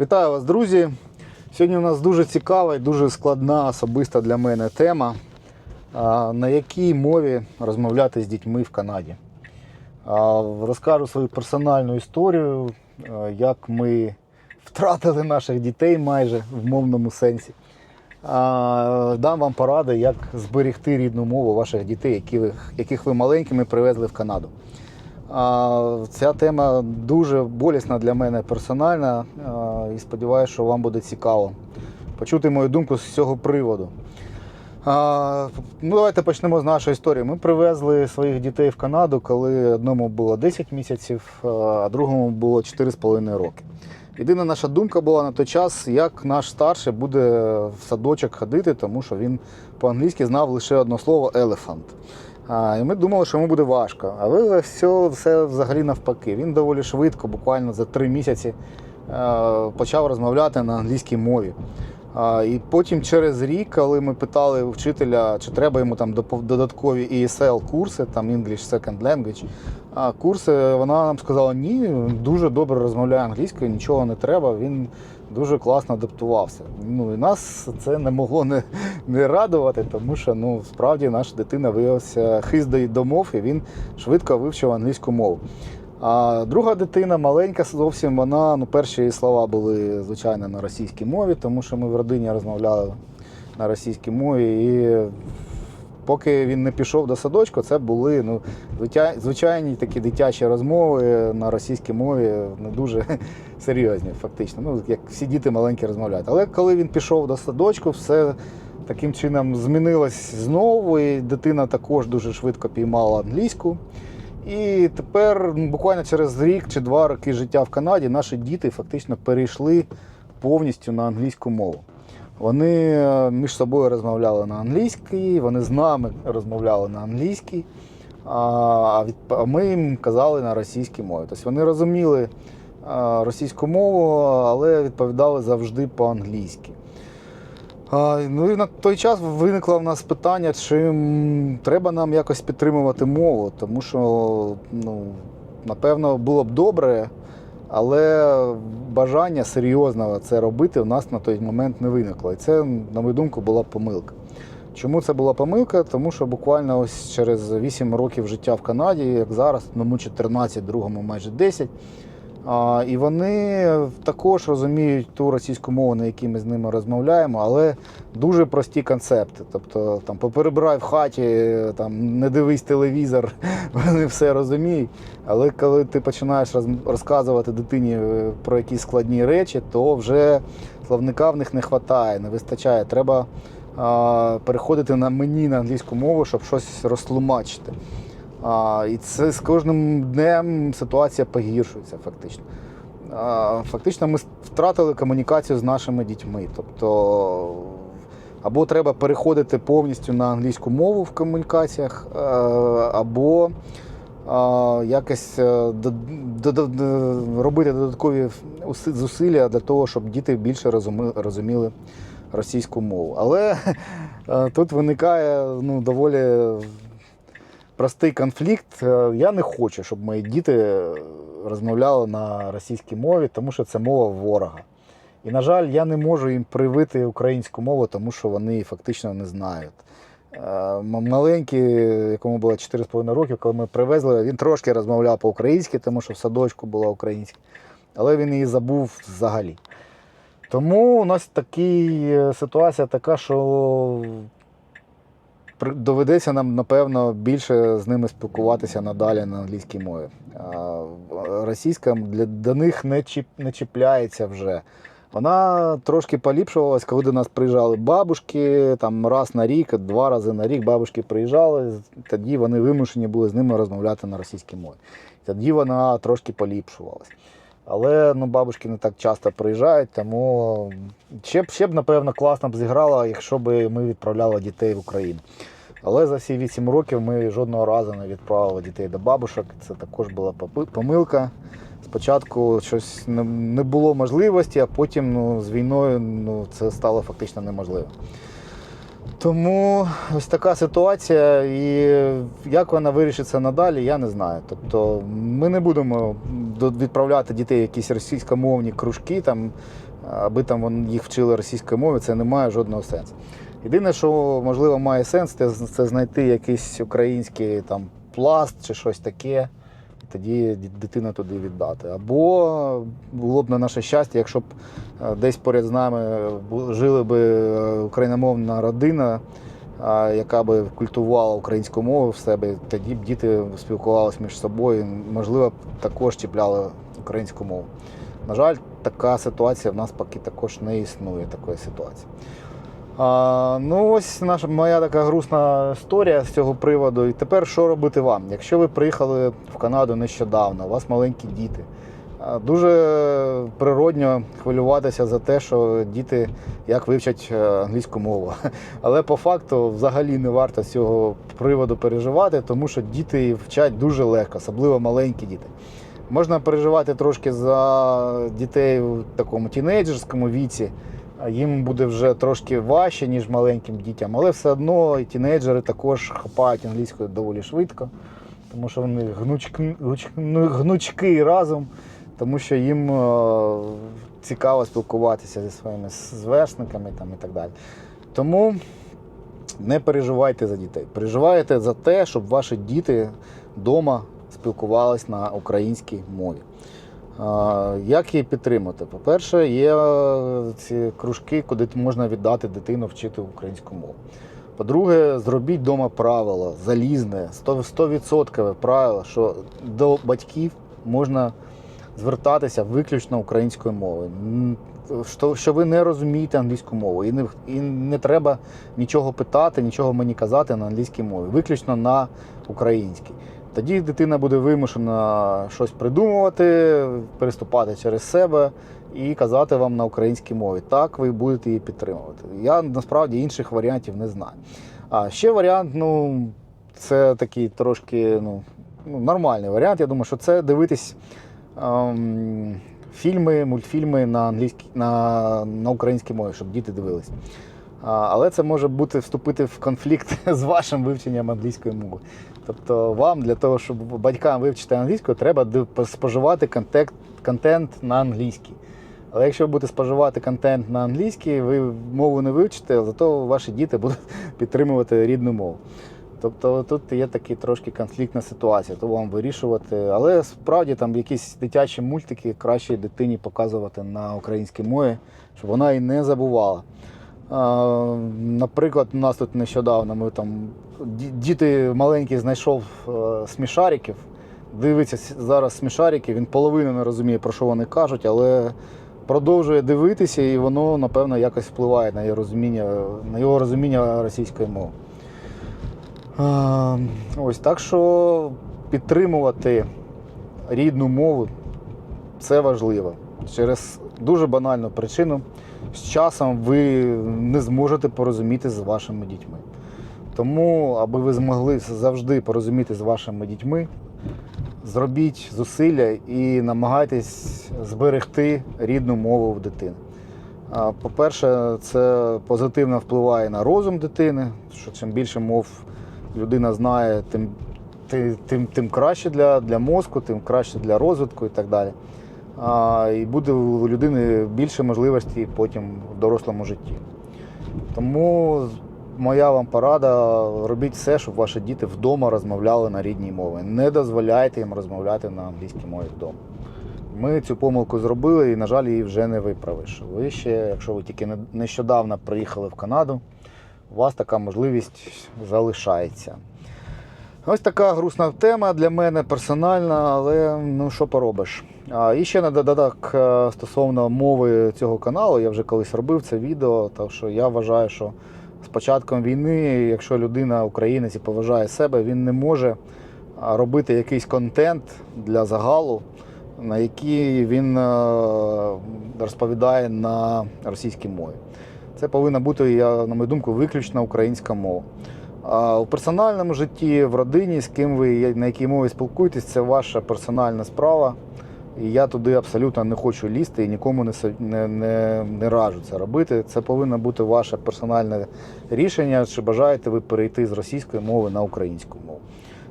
Вітаю вас, друзі! Сьогодні у нас дуже цікава і дуже складна особиста для мене тема, на якій мові розмовляти з дітьми в Канаді. Розкажу свою персональну історію, як ми втратили наших дітей майже в мовному сенсі. Дам вам поради, як зберегти рідну мову ваших дітей, яких ви маленькими привезли в Канаду. Ця тема дуже болісна для мене персональна і сподіваюся, що вам буде цікаво почути мою думку з цього приводу. Ну, давайте почнемо з нашої історії. Ми привезли своїх дітей в Канаду, коли одному було 10 місяців, а другому було 4,5 роки. Єдина наша думка була на той час, як наш старший буде в садочок ходити, тому що він по-англійськи знав лише одне слово елефант. А, і ми думали, що йому буде важко. Але все, все взагалі навпаки. Він доволі швидко, буквально за три місяці, е, почав розмовляти на англійській мові. А, І потім через рік, коли ми питали вчителя, чи треба йому там додаткові ESL курси, там English Second Language, а, курси, вона нам сказала, ні, дуже добре розмовляє англійською, нічого не треба, він дуже класно адаптувався. Ну і нас це не могло не, не радувати, тому що ну справді наша дитина виявився хиздий домов, і він швидко вивчив англійську мову. А друга дитина маленька зовсім, вона ну, перші слова були звичайно на російській мові, тому що ми в родині розмовляли на російській мові. І поки він не пішов до садочку, це були ну, звичайні такі дитячі розмови на російській мові, не дуже серйозні, фактично. Ну, як всі діти маленькі розмовляють. Але коли він пішов до садочку, все таким чином змінилось знову, і дитина також дуже швидко піймала англійську. І тепер, ну, буквально через рік чи два роки життя в Канаді, наші діти фактично перейшли повністю на англійську мову. Вони е, між собою розмовляли на англійській, вони з нами розмовляли на англійській, а ми їм казали на російській мові. Тобто вони розуміли е, російську мову, але відповідали завжди по-англійськи. Ну і на той час виникло в нас питання, чи треба нам якось підтримувати мову, тому що, ну, напевно, було б добре, але бажання серйозного це робити в нас на той момент не виникло. І це, на мою думку, була помилка. Чому це була помилка? Тому що буквально ось через 8 років життя в Канаді, як зараз, ну 14, другому майже 10. І вони також розуміють ту російську мову, на якій ми з ними розмовляємо, але дуже прості концепти. Тобто там поперебирай в хаті, там не дивись телевізор, вони все розуміють. Але коли ти починаєш роз- розказувати дитині е, про якісь складні речі, то вже словника в них не вистачає, не вистачає. Треба а, переходити на мені на англійську мову, щоб щось розтлумачити. А, і це з кожним днем ситуація погіршується фактично. А, фактично ми втратили комунікацію з нашими дітьми. Тобто або треба переходити повністю на англійську мову в комунікаціях, е, або якось е, робити додаткові зусилля для того, щоб діти більше розуміли російську мову. Але е, тут виникає ну, доволі простий конфлікт. Е, Я не хочу, щоб мої діти розмовляли на російській мові, тому що це мова ворога. І, на жаль, я не можу їм привити українську мову, тому що вони фактично не знають. Е, Маленький, якому було 4,5 роки, коли ми привезли, він трошки розмовляв по-українськи, тому що в садочку була українська, але він її забув взагалі. Тому у нас такі, е, ситуація така, що доведеться нам, напевно, більше з ними спілкуватися надалі на англійській мові. Російська для, до них не, чіп, не чіпляється вже. Вона трошки поліпшувалась, коли до нас приїжджали бабушки, там раз на рік, два рази на рік бабушки приїжджали, тоді вони вимушені були з ними розмовляти на російській мові. Тоді вона трошки поліпшувалась. Але ну, бабушки не так часто приїжджають, тому ще б, ще б, напевно, класно б зіграла, якщо б ми відправляли дітей в Україну. Але за всі 8 років ми жодного разу не відправили дітей до бабушок. Це також була помилка. Спочатку щось не було можливості, а потім ну, з війною ну, це стало фактично неможливо. Тому ось така ситуація, і як вона вирішиться надалі, я не знаю. Тобто ми не будемо відправляти дітей в якісь російськомовні кружки, там, аби там їх вчили російської мови, це не має жодного сенсу. Єдине, що можливо має сенс, це знайти якийсь український там, пласт чи щось таке, тоді дитину туди віддати. Або було б на наше щастя, якщо б е, десь поряд з нами жили б е, україномовна родина, яка би культувала українську мову в себе, тоді б діти спілкувалися між собою, можливо, б також чіпляли українську мову. На жаль, така ситуація в нас поки також не існує такої ситуації. А, ну, ось наша моя така грустна історія з цього приводу. І тепер що робити вам? Якщо ви приїхали в Канаду нещодавно, у вас маленькі діти. Дуже природньо хвилюватися за те, що діти як вивчать е, англійську мову. Але по факту взагалі не варто з цього приводу переживати, тому що діти вчать дуже легко, особливо маленькі діти. Можна переживати трошки за дітей в такому тінейджерському віці. Їм буде вже трошки важче, ніж маленьким дітям, але все одно тінейджери також хапають англійською доволі швидко, тому що вони гнучки, гнучки разом, тому що їм е, цікаво спілкуватися зі своїми звершниками там, і так далі. Тому не переживайте за дітей. Переживайте за те, щоб ваші діти вдома спілкувались на українській мові. Як її підтримати? По-перше, є е, ці кружки, куди можна віддати дитину вчити українську мову. По-друге, зробіть вдома правило залізне, 100%, 100% правило, що до батьків можна звертатися виключно українською мовою. Що, що ви не розумієте англійську мову, і не, і не треба нічого питати, нічого мені казати на англійській мові, виключно на українській. Тоді дитина буде вимушена щось придумувати, переступати через себе і казати вам на українській мові. Так ви будете її підтримувати. Я насправді інших варіантів не знаю. А ще варіант, ну, це такий трошки ну, ну, нормальний варіант. Я думаю, що це дивитись ем, фільми, мультфільми на англійській на, на українській мові, щоб діти дивились. Але це може бути вступити в конфлікт з вашим вивченням англійської мови. Тобто вам для того, щоб батькам вивчити англійську, треба споживати контент, контент на англійській. Але якщо ви будете споживати контент на англійській, ви мову не вивчите, зато ваші діти будуть підтримувати рідну мову. Тобто тут є така трошки конфліктна ситуація, то вам вирішувати. Але справді там якісь дитячі мультики краще дитині показувати на українській мові, щоб вона і не забувала. Наприклад, у нас тут нещодавно ми там діти маленький знайшов е, смішариків. Дивиться зараз смішарики, він половину не розуміє, про що вони кажуть, але продовжує дивитися, і воно, напевно, якось впливає на його розуміння, на його розуміння російської мови. Ось так що підтримувати рідну мову це важливо. Через дуже банальну причину. З часом ви не зможете порозуміти з вашими дітьми. Тому, аби ви змогли завжди порозуміти з вашими дітьми, зробіть зусилля і намагайтесь зберегти рідну мову в дитини. По-перше, це позитивно впливає на розум дитини, що чим більше мов людина знає, тим, ти- тим, тим краще для, для мозку, тим краще для розвитку і так далі. А, і буде у людини більше можливостей потім в дорослому житті. Тому моя вам порада: робіть все, щоб ваші діти вдома розмовляли на рідній мові. Не дозволяйте їм розмовляти на англійській мові вдома. Ми цю помилку зробили і, на жаль, її вже не виправиш. Ви ще, якщо ви тільки не- нещодавно приїхали в Канаду, у вас така можливість залишається. Ось така грустна тема для мене персональна, але ну що поробиш. А, і ще на додаток е, стосовно мови цього каналу, я вже колись робив це відео, так що я вважаю, що з початком війни, якщо людина українець і поважає себе, він не може робити якийсь контент для загалу, на який він е, розповідає на російській мові. Це повинна бути, я, на мою думку, виключно українська мова. У персональному житті, в родині, з ким ви на якій мові спілкуєтесь, це ваша персональна справа. І я туди абсолютно не хочу лізти і нікому не, не, не, не раджу це робити. Це повинно бути ваше персональне рішення, чи бажаєте ви перейти з російської мови на українську мову.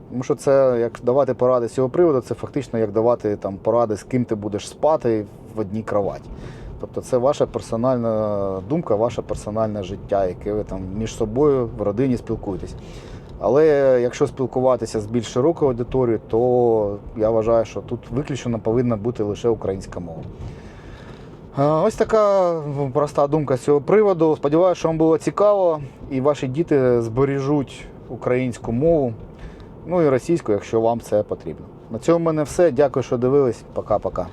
Тому що це як давати поради з цього приводу, це фактично як давати там поради, з ким ти будеш спати в одній кроваті. Тобто це ваша персональна думка, ваше персональне життя, яке ви там між собою в родині спілкуєтесь. Але якщо спілкуватися з більш широкою аудиторією, то я вважаю, що тут виключено повинна бути лише українська мова. Ось така проста думка з цього приводу. Сподіваюся, що вам було цікаво, і ваші діти збережуть українську мову, ну і російську, якщо вам це потрібно. На цьому в мене все. Дякую, що дивились. Пока-пока.